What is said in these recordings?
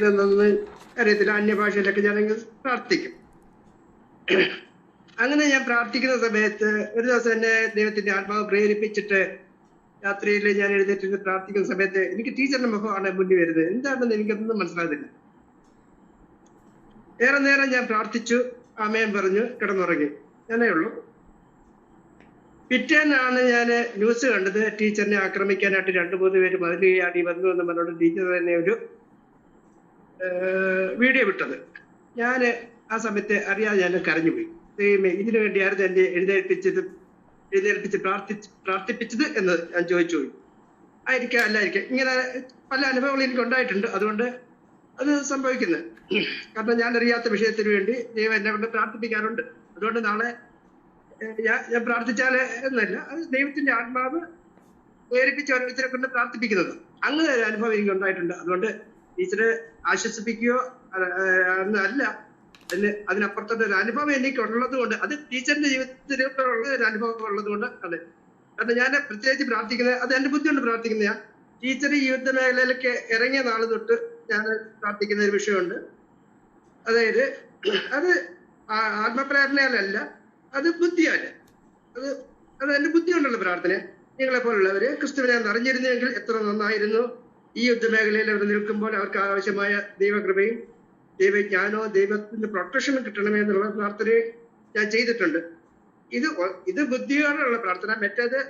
ഇതെന്തെന്ന് അറിയത്തില്ല. അന്യഭാഷയിലൊക്കെ ഞാനങ്ങ് പ്രാർത്ഥിക്കും. അങ്ങനെ ഞാൻ പ്രാർത്ഥിക്കുന്ന സമയത്ത് ഒരു ദിവസം എന്നെ ദൈവത്തിന്റെ ആത്മാവ് പ്രേരിപ്പിച്ചിട്ട് രാത്രിയിൽ ഞാൻ എഴുന്നേറ്റ് പ്രാർത്ഥിക്കുന്ന സമയത്ത് എനിക്ക് ടീച്ചറിന്റെ മുഖമാണ് മുന്നിൽ വരുന്നത്. എന്താണെന്ന് എനിക്കൊന്നും മനസ്സിലാകുന്നില്ല. ഏറെ നേരം ഞാൻ പ്രാർത്ഥിച്ചു. അമ്മയും പറഞ്ഞു കിടന്നുറങ്ങി. ഞാനേ ഉള്ളൂ. പിറ്റേന്നാണ് ഞാൻ ന്യൂസ് കണ്ടത്. ടീച്ചറിനെ ആക്രമിക്കാനായിട്ട് രണ്ടു മൂന്ന് പേര് ചാടി വന്നു എന്ന് പറഞ്ഞോണ്ട് ടീച്ചർ തന്നെ ഒരു വീഡിയോ വിട്ടത്. ഞാൻ ആ സമയത്ത് അറിയാതെ ഞാൻ കരഞ്ഞുപോയി. ദൈവമേ ഇതിനു വേണ്ടിയായിരുന്നു എന്നെ എഴുന്നേൽപ്പിച്ചത് എഴുന്നേൽപ്പിച്ച് പ്രാർത്ഥിച്ച് പ്രാർത്ഥിപ്പിച്ചത് എന്ന് ഞാൻ ചോദിച്ചു പോയി. ആയിരിക്കാം അല്ലായിരിക്കാം. ഇങ്ങനെ പല അനുഭവങ്ങളും എനിക്ക് ഉണ്ടായിട്ടുണ്ട്. അതുകൊണ്ട് അത് സംഭവിക്കുന്നത് കാരണം ഞാൻ അറിയാത്ത വിഷയത്തിന് വേണ്ടി ദൈവം എന്നെ കൊണ്ട് പ്രാർത്ഥിപ്പിക്കാറുണ്ട്. അതുകൊണ്ട് നാളെ ഞാൻ പ്രാർത്ഥിച്ചാൽ എന്നല്ല അത് ദൈവത്തിന്റെ ആത്മാവ് പ്രേരിപ്പിച്ച് ഓരോരുത്തരെ കൊണ്ട് പ്രാർത്ഥിപ്പിക്കുന്നത്. അങ്ങനെ ഒരു അനുഭവം എനിക്ക് ഉണ്ടായിട്ടുണ്ട്. അതുകൊണ്ട് ടീച്ചറെ ആശ്വസിപ്പിക്കുകയോ അല്ല അതിന് അതിനപ്പുറത്തുള്ള ഒരു അനുഭവം എനിക്ക് ഉള്ളത് കൊണ്ട് അത് ടീച്ചറിന്റെ ജീവിതത്തിലുള്ള ഒരു അനുഭവം ഉള്ളത് കൊണ്ട് അതെ. കാരണം ഞാൻ പ്രത്യേകിച്ച് പ്രാർത്ഥിക്കുന്നത് അത് എന്റെ ബുദ്ധി കൊണ്ട് ഞാൻ ടീച്ചർ ജീവിത മേഖലയിലൊക്കെ ഇറങ്ങിയ നാൾ തൊട്ട് ഞാൻ പ്രാർത്ഥിക്കുന്ന ഒരു വിഷയമുണ്ട്. അതായത് അത് ആത്മപ്രേരണയാലല്ല അത് ബുദ്ധിയല്ല അത് അത് എന്റെ ബുദ്ധി കൊണ്ടുള്ള പ്രാർത്ഥന നിങ്ങളെ പോലുള്ളവര് ക്രിസ്തുവിനെ നിറഞ്ഞിരുന്നെങ്കിൽ എത്ര നന്നായിരുന്നു. ഈ യുദ്ധമേഖലയിൽ അവർ നിൽക്കുമ്പോൾ അവർക്ക് ആവശ്യമായ ദൈവകൃപയും ദൈവജ്ഞാനോ ദൈവത്തിന്റെ പ്രൊട്ടക്ഷനും കിട്ടണമേ എന്നുള്ള പ്രാർത്ഥന ഞാൻ ചെയ്തിട്ടുണ്ട്. ഇത് ഇത് ബുദ്ധിയോടെയുള്ള പ്രാർത്ഥന. മറ്റേത്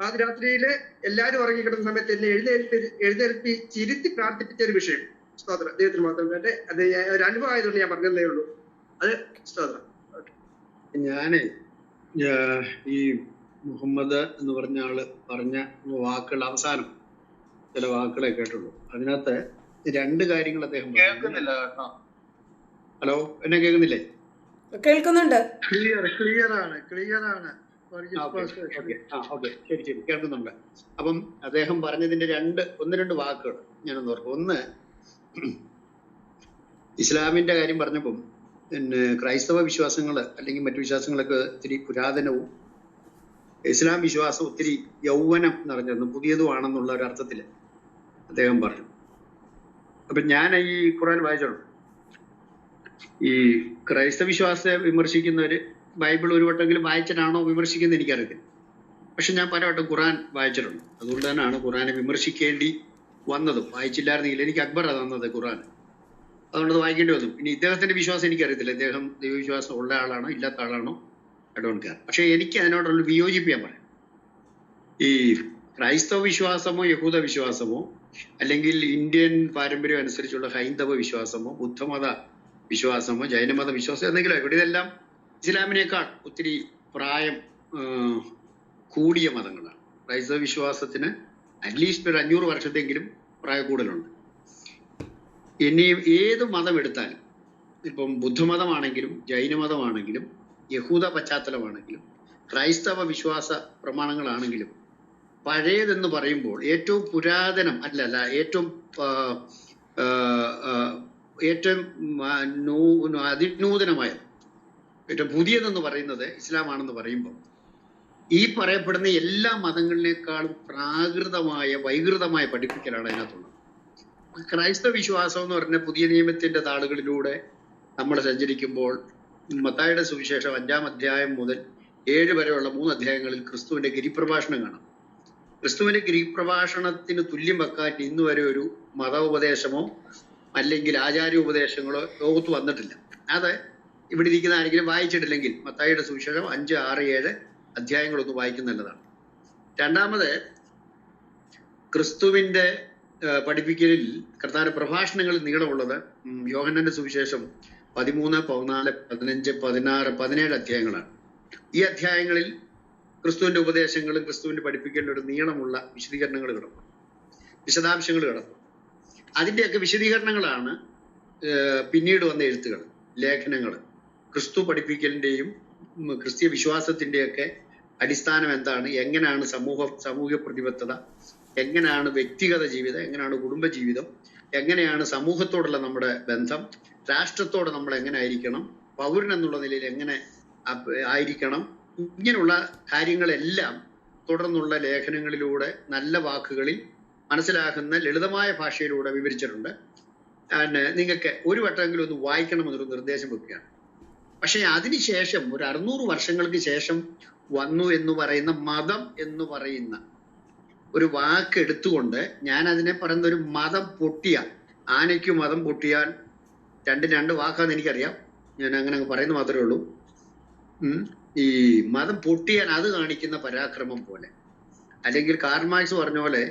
പാതിരാത്രിയിൽ എല്ലാവരും ഉറങ്ങിക്കിടുന്ന സമയത്ത് എന്നെ എഴുന്നേൽപ്പി എഴുന്നേൽപ്പി ചിരുത്തി പ്രാർത്ഥിപ്പിച്ച ഒരു വിഷയം. സ്തോത്രം. ദൈവത്തിന് മാത്രം വേണ്ടേ. അത് ഒരു അനുഭവം ആയതുകൊണ്ട് ഞാൻ പറഞ്ഞതേ ഉള്ളൂ. അത് സ്തോത്രം. ഞാനേ ഈ മുഹമ്മദ് എന്ന് പറഞ്ഞ ആൾ പറഞ്ഞ വാക്കുകൾ അവസാനം. ചില വാക്കുകളെ കേട്ടുള്ളൂ അതിനകത്ത് രണ്ട് കാര്യങ്ങൾ അദ്ദേഹം. കേൾക്കുന്നില്ല ഹലോ എന്നെ കേൾക്കുന്നില്ലേ? കേൾക്കുന്നുണ്ട്. ക്ലിയർ ക്ലിയർ ആണ് ക്ലിയർ ആണ്. ആ, ഓക്കേ, ഓക്കേ. ആ ഓക്കെ. ശരി ശരി. കേൾക്കുന്നുണ്ട്. അപ്പം അദ്ദേഹം പറഞ്ഞതിന്റെ രണ്ട് ഒന്ന് രണ്ട് വാക്കുകൾ ഞാനൊന്ന് ഓർക്കും. ഒന്ന് ഇസ്ലാമിന്റെ കാര്യം പറഞ്ഞപ്പം പിന്നെ ക്രൈസ്തവ വിശ്വാസങ്ങൾ അല്ലെങ്കിൽ മറ്റു വിശ്വാസങ്ങളൊക്കെ ഒത്തിരി പുരാതനവും ഇസ്ലാം വിശ്വാസം ഒത്തിരി യൗവനം നിറഞ്ഞതും പുതിയതുമാണെന്നുള്ള ഒരു അർത്ഥത്തിൽ അദ്ദേഹം പറഞ്ഞു. അപ്പൊ ഞാൻ ഈ ഖുറാൻ വായിച്ചോളൂ. ഈ ക്രൈസ്തവ വിശ്വാസത്തെ വിമർശിക്കുന്നവര് ബൈബിൾ ഒരു വട്ടമെങ്കിലും വായിച്ചിട്ടാണോ വിമർശിക്കുന്നത് എനിക്കറിയില്ല പക്ഷെ ഞാൻ പലവട്ടം ഖുറാൻ വായിച്ചിട്ടുണ്ട്. അതുകൊണ്ട് തന്നെയാണ് ഖുറാനെ വിമർശിക്കേണ്ടി വന്നതും. വായിച്ചില്ലായിരുന്നെങ്കിൽ എനിക്ക് അക്ബർ തന്നത് ഖുറാൻ അതുകൊണ്ട് അത് വായിക്കേണ്ടി വന്നു. ഇനി ഇദ്ദേഹത്തിന്റെ വിശ്വാസം എനിക്കറിയത്തില്ല. ഇദ്ദേഹം ദൈവവിശ്വാസം ഉള്ള ആളാണോ ഇല്ലാത്ത ആളാണോ? ഐ ഡോണ്ട് കെയർ പക്ഷെ എനിക്ക് അതിനോടുള്ള വിയോജിപ്പ് ഞാൻ പറയാം. ഈ ക്രൈസ്തവ വിശ്വാസമോ യഹൂദ വിശ്വാസമോ അല്ലെങ്കിൽ ഇന്ത്യൻ പാരമ്പര്യം അനുസരിച്ചുള്ള ഹൈന്ദവ വിശ്വാസമോ ബുദ്ധമത വിശ്വാസമോ ജൈനമത വിശ്വാസം എന്തെങ്കിലും ഇവിടെ ഇതെല്ലാം ഇസ്ലാമിനേക്കാൾ ഒത്തിരി പ്രായം കൂടിയ മതങ്ങളാണ്. ക്രൈസ്തവ വിശ്വാസത്തിന് അറ്റ്ലീസ്റ്റ് ഒരു അഞ്ഞൂറ് വർഷത്തെങ്കിലും പ്രായ കൂടുതലുണ്ട് ഇനി ഏത് മതം എടുത്താലും ഇപ്പം ബുദ്ധമതമാണെങ്കിലും ജൈനമതമാണെങ്കിലും യഹൂദ പശ്ചാത്തലമാണെങ്കിലും ക്രൈസ്തവ വിശ്വാസ പ്രമാണങ്ങളാണെങ്കിലും പഴയതെന്ന് പറയുമ്പോൾ ഏറ്റവും പുരാതനം അല്ല അല്ല ഏറ്റവും ഏറ്റവും അതിനൂതനമായ ഏറ്റവും പുതിയതെന്ന് പറയുന്നത് ഇസ്ലാമാണെന്ന് പറയുമ്പോൾ ഈ പറയപ്പെടുന്ന എല്ലാ മതങ്ങളിനേക്കാളും പ്രാകൃതമായ വൈകൃതമായ പഠിപ്പിക്കലാണ് അതിനകത്തുള്ളത്. ക്രൈസ്തവ വിശ്വാസം എന്ന് പറഞ്ഞ പുതിയ നിയമത്തിന്റെ താളുകളിലൂടെ നമ്മൾ സഞ്ചരിക്കുമ്പോൾ മത്തായുടെ സുവിശേഷം അഞ്ചാം അധ്യായം മുതൽ ഏഴ് വരെയുള്ള മൂന്ന് അധ്യായങ്ങളിൽ ക്രിസ്തുവിന്റെ ഗിരിപ്രഭാഷണം കാണാം. ക്രിസ്തുവിന്റെ ഗിരിപ്രഭാഷണത്തിന് തുല്യം വെക്കാൻ ഇന്ന് വരെ ഒരു മതോപദേശമോ അല്ലെങ്കിൽ ആചാര്യ ഉപദേശങ്ങളോ ലോകത്ത് വന്നിട്ടില്ല. അത് ഇവിടെ ഇരിക്കുന്ന ആരെങ്കിലും വായിച്ചിട്ടില്ലെങ്കിൽ മത്തായിയുടെ സുവിശേഷം അഞ്ച് ആറ് ഏഴ് അധ്യായങ്ങളൊന്ന് വായിക്കുന്ന നല്ലതാണ്. രണ്ടാമത് ക്രിസ്തുവിന്റെ പഠിപ്പിക്കലിൽ കർത്താവിന്റെ പ്രഭാഷണങ്ങളിൽ നീളമുള്ളത് യോഹന്നന്റെ സുവിശേഷം പതിമൂന്ന് പതിനാല് പതിനഞ്ച് പതിനാറ് പതിനേഴ് അധ്യായങ്ങളാണ്. ഈ അധ്യായങ്ങളിൽ ക്രിസ്തുവിന്റെ ഉപദേശങ്ങളും ക്രിസ്തുവിന്റെ പഠിപ്പിക്കേണ്ട ഒരു നീളമുള്ള വിശദീകരണങ്ങൾ കിടക്കും. വിശദാംശങ്ങൾ കിടക്കും. അതിന്റെയൊക്കെ വിശദീകരണങ്ങളാണ് പിന്നീട് വന്ന എഴുത്തുകൾ ലേഖനങ്ങൾ. ക്രിസ്തു പഠിപ്പിക്കലിന്റെയും ക്രിസ്തീയ വിശ്വാസത്തിന്റെയൊക്കെ അടിസ്ഥാനം എന്താണ്? എങ്ങനെയാണ് സമൂഹ സാമൂഹ്യ പ്രതിബദ്ധത? എങ്ങനെയാണ് വ്യക്തിഗത ജീവിതം? എങ്ങനെയാണ് കുടുംബ ജീവിതം? എങ്ങനെയാണ് സമൂഹത്തോടുള്ള നമ്മുടെ ബന്ധം? രാഷ്ട്രത്തോട് നമ്മൾ എങ്ങനെ ആയിരിക്കണം? പൗരൻ എന്നുള്ള നിലയിൽ എങ്ങനെ ആയിരിക്കണം? ഇങ്ങനെയുള്ള കാര്യങ്ങളെല്ലാം തുടർന്നുള്ള ലേഖനങ്ങളിലൂടെ നല്ല വാക്കുകളിൽ മനസ്സിലാകുന്ന ലളിതമായ ഭാഷയിലൂടെ വിവരിച്ചിട്ടുണ്ട്. നിങ്ങൾക്ക് ഒരു വട്ടമെങ്കിലും ഒന്ന് വായിക്കണമെന്നൊരു നിർദ്ദേശം വെക്കുകയാണ്. പക്ഷെ അതിനുശേഷം ഒരു അറുന്നൂറ് വർഷങ്ങൾക്ക് ശേഷം വന്നു എന്ന് പറയുന്ന മതം എന്ന് പറയുന്ന ഒരു വാക്ക് എടുത്തുകൊണ്ട് ഞാൻ അതിനെ പറയുന്ന ഒരു മതം പൊട്ടിയ ആനയ്ക്ക് മതം പൊട്ടിയാൽ രണ്ട് രണ്ട് വാക്കാന്ന് എനിക്കറിയാം. ഞാൻ അങ്ങനെ അങ്ങ് പറയുന്നത് മാത്രമേ ഉള്ളൂ. ഈ മതം പൊട്ടിയാൽ അത് കാണിക്കുന്ന പരാക്രമം പോലെ. അല്ലെങ്കിൽ കാർമാക്സ് പറഞ്ഞ പോലെ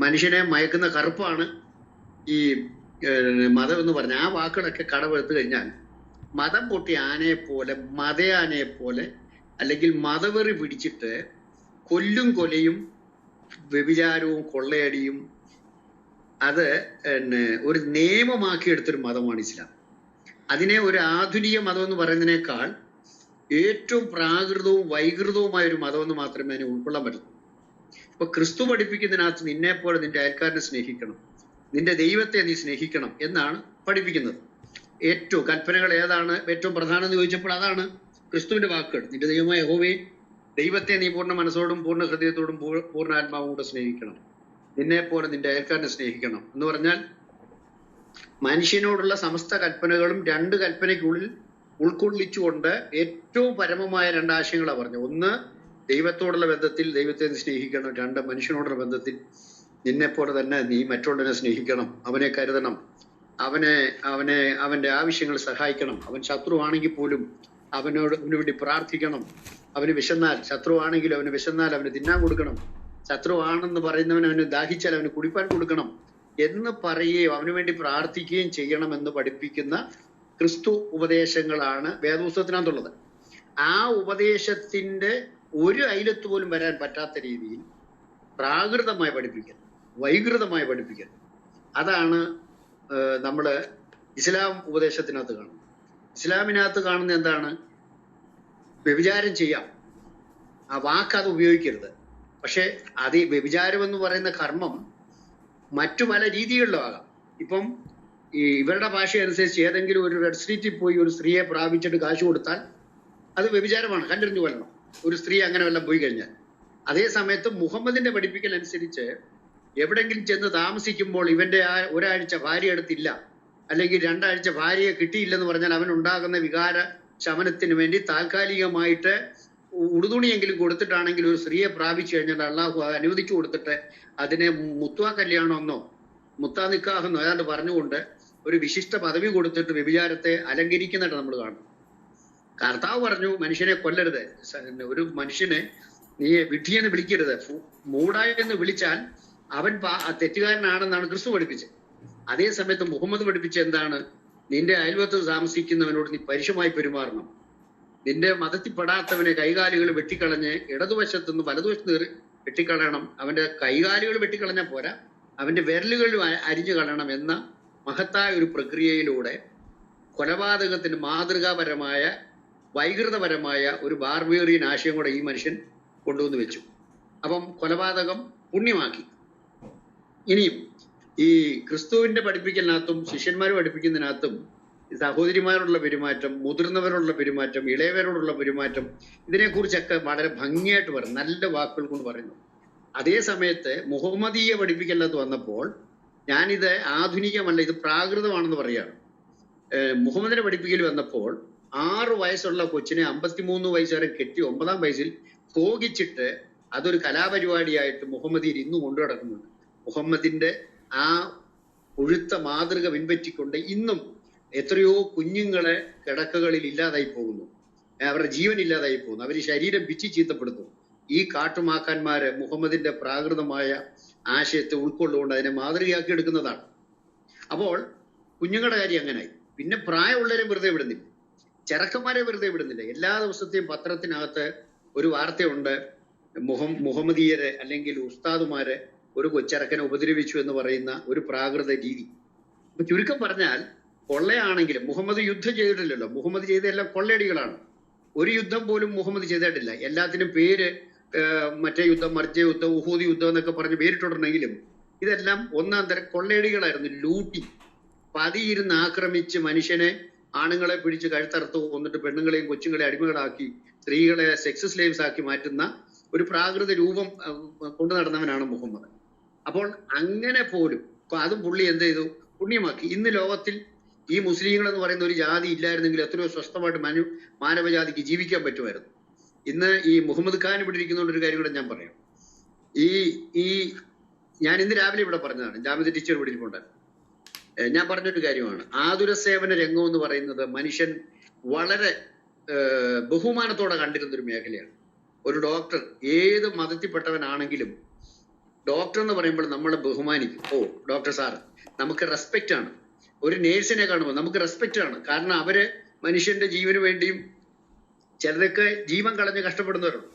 മനുഷ്യനെ മയക്കുന്ന കറുപ്പാണ് ഈ മതം എന്ന് പറഞ്ഞ ആ വാക്കുകളൊക്കെ കടമെടുത്തു കഴിഞ്ഞാൽ മതം പൊട്ടിയ ആനയെ പോലെ മതയാനയെ പോലെ അല്ലെങ്കിൽ മതവെറി പിടിച്ചിട്ട് കൊല്ലും കൊലയും വ്യഭിചാരവും കൊള്ളയടിയും അത് ഒരു നിയമമാക്കി എടുത്തൊരു മതമാണ് ഇസ്ലാം. അതിനെ ഒരു ആധുനിക മതം എന്ന് പറയുന്നതിനേക്കാൾ ഏറ്റവും പ്രാകൃതവും വൈകൃതവുമായ ഒരു മതം എന്ന് മാത്രമേ അതിനെ ഉൾക്കൊള്ളാൻ പറ്റുള്ളൂ ഇപ്പൊ ക്രിസ്തു പഠിപ്പിക്കുന്നതിനകത്ത് നിന്നെ പോലെ നിന്റെ അയൽക്കാരനെ സ്നേഹിക്കണം. നിന്റെ ദൈവത്തെ നീ സ്നേഹിക്കണം എന്നാണ് പഠിപ്പിക്കുന്നത്. ഏറ്റവും കൽപ്പനകൾ ഏതാണ്? ഏറ്റവും പ്രധാനം എന്ന് ചോദിച്ചപ്പോൾ അതാണ് ക്രിസ്തുവിന്റെ വാക്കുകൾ. നിന്റെ ദൈവമായ യഹോവേ ദൈവത്തെ നീ പൂർണ മനസ്സോടും പൂർണ ഹൃദയത്തോടും പൂർണ പൂർണ ആത്മാവോടും സ്നേഹിക്കണം. നിന്നെ പോലെ നിന്റെ അയൽക്കാരനെ സ്നേഹിക്കണം എന്ന് പറഞ്ഞാൽ മനുഷ്യനോടുള്ള സമസ്ത കൽപ്പനകളും രണ്ട് കൽപ്പനയ്ക്കുള്ളിൽ ഉൾക്കൊള്ളിച്ചുകൊണ്ട് ഏറ്റവും പരമമായ രണ്ടാശയങ്ങളാണ് പറഞ്ഞത്. ഒന്ന് ദൈവത്തോടുള്ള ബന്ധത്തിൽ ദൈവത്തെ സ്നേഹിക്കണം. രണ്ട് മനുഷ്യനോടുള്ള ബന്ധത്തിൽ നിന്നെപ്പോലെ തന്നെ നീ മറ്റുള്ളവനെ സ്നേഹിക്കണം. അവനെ കരുതണം. അവനെ അവനെ അവന്റെ ആവശ്യങ്ങൾ സഹായിക്കണം. അവൻ ശത്രുവാണെങ്കിൽ പോലും അവനോട് അവന് വേണ്ടി പ്രാർത്ഥിക്കണം. അവന് വിശന്നാൽ ശത്രുവാണെങ്കിൽ അവന് വിശന്നാൽ അവന് തിന്നാൻ കൊടുക്കണം. ശത്രുവാണെന്ന് പറയുന്നവൻ അവന് ദാഹിച്ചാൽ അവന് കുടിപ്പാൻ കൊടുക്കണം എന്ന് പറയുകയും അവന് വേണ്ടി പ്രാർത്ഥിക്കുകയും ചെയ്യണമെന്ന് പഠിപ്പിക്കുന്ന ക്രിസ്തു ഉപദേശങ്ങളാണ് വേദപുസ്തകത്തിനകത്തുള്ളത്. ആ ഉപദേശത്തിന്റെ ഒരു അയലത്ത് പോലും വരാൻ പറ്റാത്ത രീതിയിൽ പ്രാകൃതമായി പഠിപ്പിക്കൽ വൈകൃതമായി പഠിപ്പിക്കൽ. അതാണ് നമ്മൾ ഇസ്ലാം ഉപദേശത്തിനകത്ത് കാണുന്നത്. ഇസ്ലാമിനകത്ത് കാണുന്ന എന്താണ്? വ്യഭിചാരം ചെയ്യാം. ആ വാക്ക് അത് ഉപയോഗിക്കരുത്. പക്ഷേ അത് വ്യഭിചാരം എന്ന് പറയുന്ന കർമ്മം മറ്റു പല രീതികളിലും ആകാം. ഇപ്പം ഈ ഇവരുടെ ഭാഷ അനുസരിച്ച് ഏതെങ്കിലും ഒരു റെഡ് സ്ട്രീറ്റിൽ പോയി ഒരു സ്ത്രീയെ പ്രാപിച്ചിട്ട് കാശ് കൊടുത്താൽ അത് വ്യഭിചാരമാണ്. കല്ലെറിഞ്ഞു കൊല്ലണം. ഒരു സ്ത്രീ അങ്ങനെ വല്ലതും പോയി കഴിഞ്ഞാൽ. അതേ സമയത്ത് മുഹമ്മദിന്റെ പഠിപ്പിക്കൽ അനുസരിച്ച് എവിടെങ്കിലും ചെന്ന് താമസിക്കുമ്പോൾ ഇവന്റെ ആ ഒരാഴ്ച ഭാര്യ അടുത്തില്ല. അല്ലെങ്കിൽ രണ്ടാഴ്ച ഭാര്യയെ കിട്ടിയില്ലെന്ന് പറഞ്ഞാൽ അവൻ ഉണ്ടാകുന്ന വികാര ശമനത്തിന് വേണ്ടി താൽക്കാലികമായിട്ട് ഉടുതുണിയെങ്കിലും കൊടുത്തിട്ടാണെങ്കിൽ ഒരു സ്ത്രീയെ പ്രാപിച്ചു കഴിഞ്ഞാൽ അള്ളാഹു അനുവദിച്ചു കൊടുത്തിട്ട് അതിനെ മുത്വ കല്യാണമെന്നോ മുത്താ നിക്കാഹെന്നോ ഏതാണ്ട് പറഞ്ഞുകൊണ്ട് ഒരു വിശിഷ്ട പദവി കൊടുത്തിട്ട് വ്യഭിചാരത്തെ അലങ്കരിക്കുന്നതായിട്ട് നമ്മൾ കാണും കർത്താവ് പറഞ്ഞു മനുഷ്യനെ കൊല്ലരുത്. ഒരു മനുഷ്യനെ നീ വിഡ്ഢിയെന്ന് വിളിക്കരുത്. മൂടായ എന്ന് വിളിച്ചാൽ അവൻ തെറ്റുകാരനാണെന്നാണ് ക്രിസ്തു പഠിപ്പിച്ചത്. അതേ സമയത്ത് മുഹമ്മദ് പഠിപ്പിച്ച എന്താണ്? നിന്റെ അയൽവത്ത് താമസിക്കുന്നവനോട് നീ പരുഷമായി പെരുമാറണം. നിന്റെ മതത്തിൽ പെടാത്തവനെ കൈകാലുകൾ വെട്ടിക്കളഞ്ഞ് ഇടതുവശത്തു നിന്ന് വലതുവശത്ത് വെട്ടിക്കളയണം. അവന്റെ കൈകാലുകൾ വെട്ടിക്കളഞ്ഞാൽ പോരാ. അവന്റെ വിരലുകൾ അരിഞ്ഞു കളയണം എന്ന മഹത്തായ ഒരു പ്രക്രിയയിലൂടെ കൊലപാതകത്തിന് മാതൃകാപരമായ വൈകൃതപരമായ ഒരു ബാർബേറിയൻ ആശയം കൂടെ ഈ മനുഷ്യൻ കൊണ്ടുവന്ന് വെച്ചു. അപ്പം കൊലപാതകം പുണ്യമാക്കി. ഇനിയും ഈ ക്രിസ്തുവിന്റെ പഠിപ്പിക്കലിനകത്തും ശിഷ്യന്മാർ പഠിപ്പിക്കുന്നതിനകത്തും സഹോദരിമാരോടുള്ള പെരുമാറ്റം മുതിർന്നവരോടുള്ള പെരുമാറ്റം ഇളയവരോടുള്ള പെരുമാറ്റം ഇതിനെക്കുറിച്ചൊക്കെ വളരെ ഭംഗിയായിട്ട് പറയും നല്ല വാക്കുകൾ കൊണ്ട് പറയുന്നു. അതേ സമയത്ത് മുഹമ്മദീയ പഠിപ്പിക്കലിനകത്ത് വന്നപ്പോൾ ഞാനിത് ആധുനികമല്ല ഇത് പ്രാകൃതമാണെന്ന് പറയാണ് മുഹമ്മദിനെ പഠിപ്പിക്കൽ വന്നപ്പോൾ ആറ് വയസ്സുള്ള കൊച്ചിനെ അമ്പത്തിമൂന്ന് വയസ്സ് വരെ കെട്ടി ഒമ്പതാം വയസ്സിൽ ഭോഗിച്ചിട്ട് അതൊരു കലാപരിപാടിയായിട്ട് മുഹമ്മദിയിൽ ഇന്നും കൊണ്ടു നടക്കുന്നുണ്ട്. മുഹമ്മദിന്റെ ആ ഒഴുത്ത മാതൃക പിൻപറ്റിക്കൊണ്ട് ഇന്നും എത്രയോ കുഞ്ഞുങ്ങളെ കിടക്കകളിൽ ഇല്ലാതായി പോകുന്നു. അവരുടെ ജീവൻ ഇല്ലാതായി പോകുന്നു. അവർ ശരീരം പിച്ചി ചീത്തപ്പെടുന്നു ഈ കാട്ടുമാക്കാന്മാര് മുഹമ്മദിന്റെ പ്രാകൃതമായ ആശയത്തെ ഉൾക്കൊള്ളുകൊണ്ട് അതിനെ മാതൃകയാക്കി എടുക്കുന്നതാണ്. അപ്പോൾ കുഞ്ഞുങ്ങളുടെ കാര്യം അങ്ങനായി. പിന്നെ പ്രായമുള്ളവരെ വെറുതെ വിടുന്നില്ല. ചെറുക്കന്മാരെ വെറുതെ വിടുന്നില്ല. എല്ലാ ദിവസത്തെയും പത്രത്തിനകത്ത് ഒരു വാർത്തയുണ്ട്. മുഹം മുഹമ്മദീയരെ അല്ലെങ്കിൽ ഉസ്താദുമാരെ ഒരു കൊച്ചിറക്കനെ ഉപദ്രവിച്ചു എന്ന് പറയുന്ന ഒരു പ്രാകൃത രീതി. അപ്പൊ ചുരുക്കം പറഞ്ഞാൽ കൊള്ളയാണെങ്കിലും മുഹമ്മദ് യുദ്ധം ചെയ്തിട്ടില്ലല്ലോ. മുഹമ്മദ് ചെയ്തതെല്ലാം കൊള്ളയടികളാണ്. ഒരു യുദ്ധം പോലും മുഹമ്മദ് ചെയ്തിട്ടില്ല. എല്ലാത്തിനും പേര് മറ്റേ യുദ്ധം മറിച്ച യുദ്ധം ഉഹൂദ് യുദ്ധം എന്നൊക്കെ പറഞ്ഞ് പേരിട്ടുണ്ടെങ്കിലും ഇതെല്ലാം ഒന്നാം തരം കൊള്ളയടികളായിരുന്നു ലൂട്ടി. പതിയിരുന്ന് ആക്രമിച്ച് മനുഷ്യനെ ആണുങ്ങളെ പിടിച്ച് കഴുത്തറുത്ത് കൊന്നിട്ട് പെണ്ണുങ്ങളെയും കൊച്ചുങ്ങളെ അടിമകളാക്കി സ്ത്രീകളെ സെക്സ് സ്ലേവ്സ് ആക്കി മാറ്റുന്ന ഒരു പ്രാകൃത രൂപം കൊണ്ടു നടന്നവനാണ് മുഹമ്മദ്. അപ്പോൾ അങ്ങനെ പോലും അപ്പൊ അതും പുള്ളി എന്ത് ചെയ്തു? പുണ്യമാക്കി. ഇന്ന് ലോകത്തിൽ ഈ മുസ്ലിങ്ങൾ എന്ന് പറയുന്ന ഒരു ജാതി ഇല്ലായിരുന്നെങ്കിൽ എത്രയോ സ്വസ്ഥമായിട്ട് മനു മാനവജാതിക്ക് ജീവിക്കാൻ പറ്റുമായിരുന്നു. ഇന്ന് ഈ മുഹമ്മദ് ഖാൻ ഇവിടെ ഇരിക്കുന്നതുകൊണ്ട് ഒരു കാര്യം കൂടെ ഞാൻ പറയാം. ഈ ഈ ഞാൻ ഇന്ന് രാവിലെ ഇവിടെ പറഞ്ഞതാണ് ജാമ്യ ടീച്ചർ ഇവിടെ ഇരിപ്പുണ്ടായിരുന്നു ഞാൻ പറഞ്ഞൊരു കാര്യമാണ്. ആതുര സേവന രംഗം എന്ന് പറയുന്നത് മനുഷ്യൻ വളരെ ബഹുമാനത്തോടെ കണ്ടിരുന്ന ഒരു മേഖലയാണ്. ഒരു ഡോക്ടർ ഏത് മതത്തിൽപ്പെട്ടവനാണെങ്കിലും ഡോക്ടർ എന്ന് പറയുമ്പോൾ നമ്മൾ ബഹുമാനിക്കും. ഓ ഡോക്ടർ സാർ നമുക്ക് റെസ്പെക്റ്റ് ആണ്. ഒരു നേഴ്സിനെ കാണുമ്പോൾ നമുക്ക് റെസ്പെക്റ്റ് ആണ്. കാരണം അവർ മനുഷ്യന്റെ ജീവന് വേണ്ടിയും ചിലരൊക്കെ ജീവൻ കളഞ്ഞ് കഷ്ടപ്പെടുന്നവരുണ്ട്.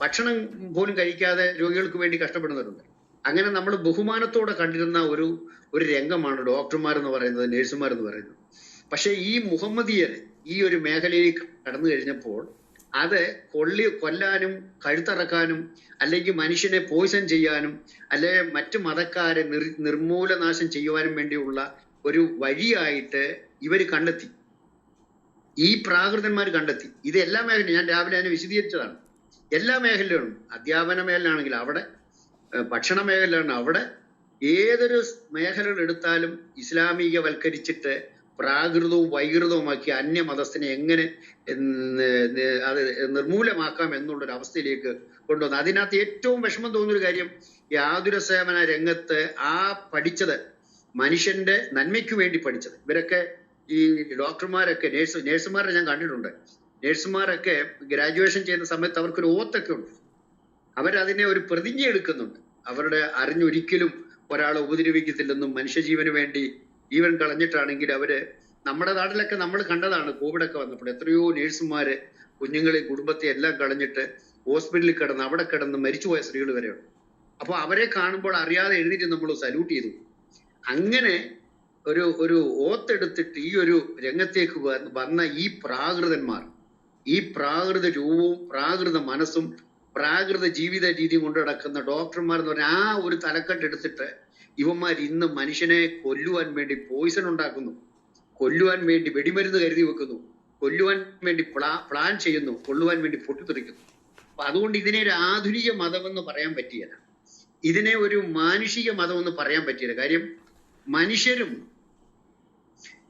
ഭക്ഷണം പോലും കഴിക്കാതെ രോഗികൾക്ക് വേണ്ടി കഷ്ടപ്പെടുന്നവരുണ്ട്. അങ്ങനെ നമ്മൾ ബഹുമാനത്തോടെ കണ്ടിരുന്ന ഒരു ഒരു രംഗമാണ് ഡോക്ടർമാർ എന്ന് പറയുന്നത് നേഴ്സുമാർ എന്ന് പറയുന്നത്. പക്ഷേ ഈ മുഹമ്മദിയർ ഈ ഒരു മേഖലയിലേക്ക് കടന്നു കഴിഞ്ഞപ്പോൾ അത് കൊള്ളി കൊല്ലാനും കഴുത്തറക്കാനും അല്ലെങ്കിൽ മനുഷ്യനെ പോയിസൺ ചെയ്യാനും അല്ലെങ്കിൽ മറ്റു മതക്കാരെ നിർ നിർമൂലനാശം ചെയ്യുവാനും വേണ്ടിയുള്ള ഒരു വഴിയായിട്ട് ഇവർ കണ്ടെത്തി. ഈ പ്രാകൃതന്മാർ കണ്ടെത്തി. ഇത് എല്ലാ മേഖലയും ഞാൻ രാവിലെ അതിനെ വിശദീകരിച്ചതാണ്. എല്ലാ മേഖലയിലും അധ്യാപന മേഖലയാണെങ്കിൽ അവിടെ ഭക്ഷണ മേഖലയാണ് അവിടെ ഏതൊരു മേഖലകൾ എടുത്താലും ഇസ്ലാമികവൽക്കരിച്ചിട്ട് പ്രാകൃതവും വൈകൃതവുമാക്കി അന്യമതസ്ഥനെ എങ്ങനെ അത് നിർമൂലമാക്കാം എന്നുള്ളൊരു അവസ്ഥയിലേക്ക് കൊണ്ടുവന്നു. അതിനകത്ത് ഏറ്റവും വിഷമം തോന്നുന്നൊരു കാര്യം ഈ ആതുര സേവന രംഗത്ത് ആ പഠിച്ചത് മനുഷ്യന്റെ നന്മയ്ക്ക് വേണ്ടി പഠിച്ചത്. ഇവരൊക്കെ ഈ ഡോക്ടർമാരൊക്കെ നേഴ്സ് നേഴ്സുമാരെ ഞാൻ കണ്ടിട്ടുണ്ട്. നേഴ്സുമാരൊക്കെ ഗ്രാജുവേഷൻ ചെയ്യുന്ന സമയത്ത് അവർക്കൊരു ഓത്തൊക്കെ ഉണ്ട്. അവരതിനെ ഒരു പ്രതിജ്ഞ എടുക്കുന്നുണ്ട്. അവരുടെ അറിഞ്ഞൊരിക്കലും ഒരാളെ ഉപദ്രവിക്കത്തില്ലെന്നും മനുഷ്യജീവന് വേണ്ടി ജീവൻ കളഞ്ഞിട്ടാണെങ്കിൽ അവർ നമ്മുടെ നാട്ടിലൊക്കെ നമ്മൾ കണ്ടതാണ് കോവിഡൊക്കെ വന്നപ്പോൾ എത്രയോ നേഴ്സുമാര് കുഞ്ഞുങ്ങളെ കുടുംബത്തെ എല്ലാം കളഞ്ഞിട്ട് ഹോസ്പിറ്റലിൽ കിടന്ന് അവിടെ കിടന്ന് മരിച്ചുപോയ സ്ത്രീകൾ വരെയുണ്ട്. അപ്പോൾ അവരെ കാണുമ്പോൾ അറിയാതെ എഴുന്നേറ്റ് നമ്മൾ സല്യൂട്ട് ചെയ്തു. അങ്ങനെ ഒരു ഒരു ഓത്തെടുത്തിട്ട് ഈ ഒരു രംഗത്തേക്ക് വന്ന ഈ പ്രാകൃതന്മാർ ഈ പ്രാകൃത രൂപവും പ്രാകൃത മനസ്സും പ്രാകൃത ജീവിത രീതിയും കൊണ്ട് നടക്കുന്ന ഡോക്ടർമാർ എന്ന് പറഞ്ഞാൽ ആ ഒരു തലക്കെട്ട് എടുത്തിട്ട് ഇവന്മാർ ഇന്ന് മനുഷ്യനെ കൊല്ലുവാൻ വേണ്ടി പോയിസൺ ഉണ്ടാക്കുന്നു. കൊല്ലുവാൻ വേണ്ടി വെടിമരുന്ന് കരുതി വെക്കുന്നു. കൊല്ലുവാൻ വേണ്ടി പ്ലാ പ്ലാൻ ചെയ്യുന്നു. കൊല്ലുവാൻ വേണ്ടി പൊട്ടിത്തെറിക്കുന്നു. അപ്പൊ അതുകൊണ്ട് ഇതിനെ ഒരു ആധുനിക മതമെന്ന് പറയാൻ പറ്റിയല്ല. ഇതിനെ ഒരു മാനുഷിക മതമെന്ന് പറയാൻ പറ്റിയില്ല. കാര്യം മനുഷ്യരും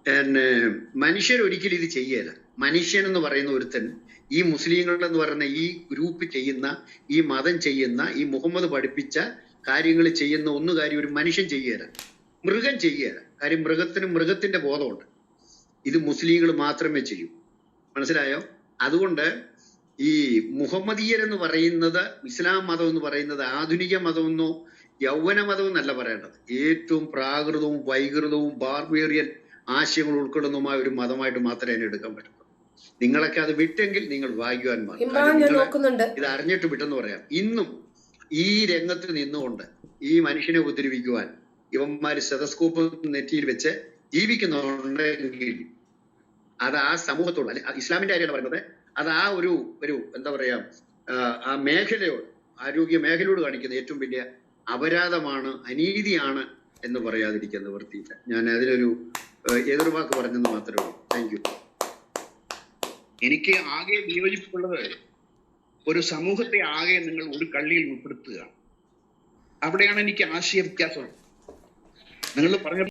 പിന്നെ മനുഷ്യർ ഒരിക്കലും ഇത് ചെയ്യല. മനുഷ്യൻ എന്ന് പറയുന്ന ഒരുത്തൻ ഈ മുസ്ലിങ്ങൾ എന്ന് പറയുന്ന ഈ ഗ്രൂപ്പ് ചെയ്യുന്ന ഈ മതം ചെയ്യുന്ന ഈ മുഹമ്മദ് പഠിപ്പിച്ച കാര്യങ്ങൾ ചെയ്യുന്ന ഒന്നു കാര്യം ഒരു മനുഷ്യൻ ചെയ്യല. മൃഗം ചെയ്യല. കാര്യം മൃഗത്തിന് മൃഗത്തിന്റെ ബോധമുണ്ട്. ഇത് മുസ്ലിങ്ങൾ മാത്രമേ ചെയ്യൂ. മനസ്സിലായോ? അതുകൊണ്ട് ഈ മുഹമ്മദീയർ എന്ന് പറയുന്നത് ഇസ്ലാം മതം എന്ന് പറയുന്നത് ആധുനിക മതമെന്നോ യൗവന മതം എന്നല്ല പറയേണ്ടത്. ഏറ്റവും പ്രാകൃതവും വൈകൃതവും ബാർബേറിയൻ ആശയങ്ങൾ ഉൾക്കൊള്ളുന്നതുമായ ഒരു മതമായിട്ട് മാത്രമേ അതിനെ എടുക്കാൻ പറ്റുള്ളൂ നിങ്ങളൊക്കെ അത് വിട്ടെങ്കിൽ നിങ്ങൾ ഭാഗ്യവാന്മാർ ഇത് അറിഞ്ഞിട്ട് വിട്ടെന്ന് പറയാം. ഇന്നും ഈ രംഗത്ത് നിന്നുകൊണ്ട് ഈ മനുഷ്യനെ ഉപദ്രവിക്കുവാൻ ഇവന്മാര് സെതസ്കോപ്പ് നെറ്റിയിൽ വെച്ച് ജീവിക്കുന്നുണ്ടെങ്കിൽ അത് ആ സമൂഹത്തോട് അല്ലെ ഇസ്ലാമിന്റെ കാര്യമാണ് പറയുന്നത്. അത് ആ ഒരു ഒരു എന്താ പറയാ ആ, ആ മേഖലയോട് ആരോഗ്യ മേഖലയോട് കാണിക്കുന്ന ഏറ്റവും വലിയ അപരാധമാണ് അനീതിയാണ് എന്ന് പറയാതിരിക്കാൻ നിവർത്തിയില്ല ഞാൻ അതിലൊരു ഏതൊരു വാക്ക് പറഞ്ഞെന്ന് മാത്രമേ ഉള്ളൂ. താങ്ക് യു എനിക്ക് ആകെ വിയോജിപ്പുള്ളത് ഒരു സമൂഹത്തെ ആകെ നിങ്ങൾ ഒരു കള്ളിയിൽ ഉൾപ്പെടുത്തുക അവിടെയാണ് എനിക്ക് ആശയ വ്യത്യാസം നിങ്ങൾ പറഞ്ഞ